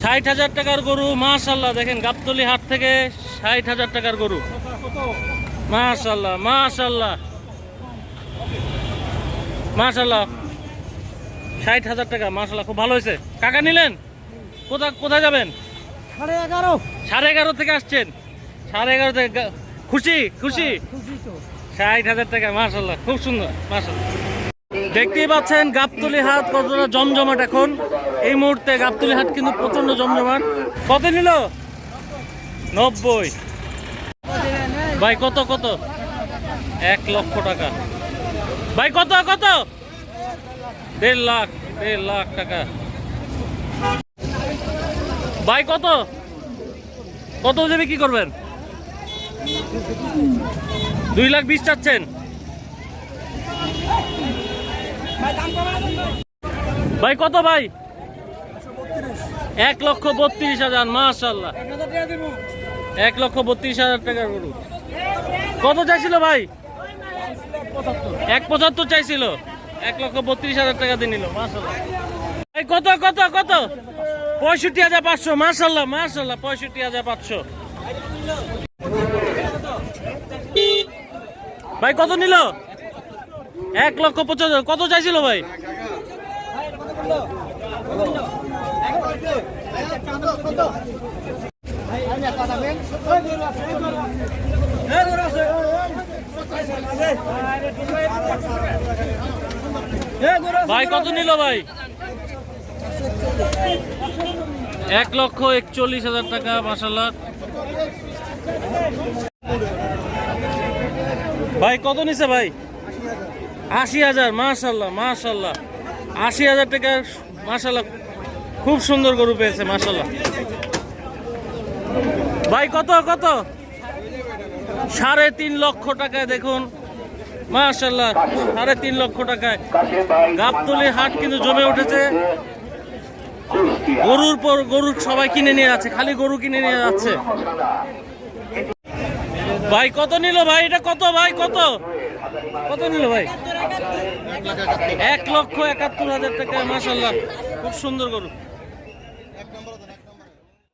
ষাট হাজার টাকার গরু মাশাল্লাহ দেখেন গাবতলি হাট থেকে ষাট হাজার টাকার গরু। মাশাল্লাহ মাশাল্লাহ মাশাল্লাহ ষাট হাজার টাকা মাশাল্লাহ খুব ভালো হয়েছে। কাকা নিলেন? কোথায় কোথায় যাবেন? সাড়ে এগারো। সাড়ে এগারো থেকে আসছেন। সাড়ে এগারো থেকে খুশি? খুশি? খুশি ষাট হাজার টাকা মাশাল্লাহ খুব সুন্দর মাশাল্লাহ দেখতেই পাচ্ছেন গাবতলি হাট কতটা জমজমাট এখন। এই মুহূর্তে গাবতলি হাট কিন্তু প্রচণ্ড জমজমাট। কত নিল? নব্বই। ভাই, কত কত? এক লক্ষ টাকা। ভাই, কত কত? দেড় লাখ দেড় লাখ টাকা। ভাই, কত? কত দেবে কি করবেন? দুই লাখ বিশ চাচ্ছেন। ভাই, কত ভাই? এক লক্ষ বত্রিশ হাজার মাশাল্লাহ এক লক্ষ বত্রিশ হাজার টাকা গরু। কত চাইছিল ভাই? এক পঁচাত্তর চাইছিল। এক লক্ষ বত্রিশ হাজার টাকা দিয়ে নিল মাশাল্লাহ এই কত কত কত? পঁয়ষট্টি হাজার পাঁচশো মাশাল্লাহ মাশাল্লাহ পঁয়ষট্টি হাজার পাঁচশো। ভাই, কত নিল? এক লক্ষ পঁচাত্তর, কত চাইছিল ভাই? ভাই, কত নিল ভাই? এক লক্ষ একচল্লিশ হাজার টাকা মাসাল্লাহ ভাই, কত নিছে ভাই? আশি হাজার মাশাল্লাহ মাশাল্লাহ আশি হাজার টাকা মাশাল্লাহ খুব সুন্দর গরু পেয়েছে মাশাল্লাহ ভাই, কত কত? সাড়ে তিন লক্ষ টাকায় দেখুন। মাশাল্লাহ সাড়ে তিন লক্ষ টাকায়। গাবতলি হাট কিন্তু জমে উঠেছে। গরুর পর, গরু সবাই কিনে নিয়ে যাচ্ছে, খালি গরু কিনে নিয়ে যাচ্ছে। ভাই, কত নিল ভাই? এটা কত ভাই? কত? কত নিল ভাই? এক লক্ষ একাত্তর হাজার টাকা মাসাল্লাহ খুব সুন্দর গরু। ナンバーだね。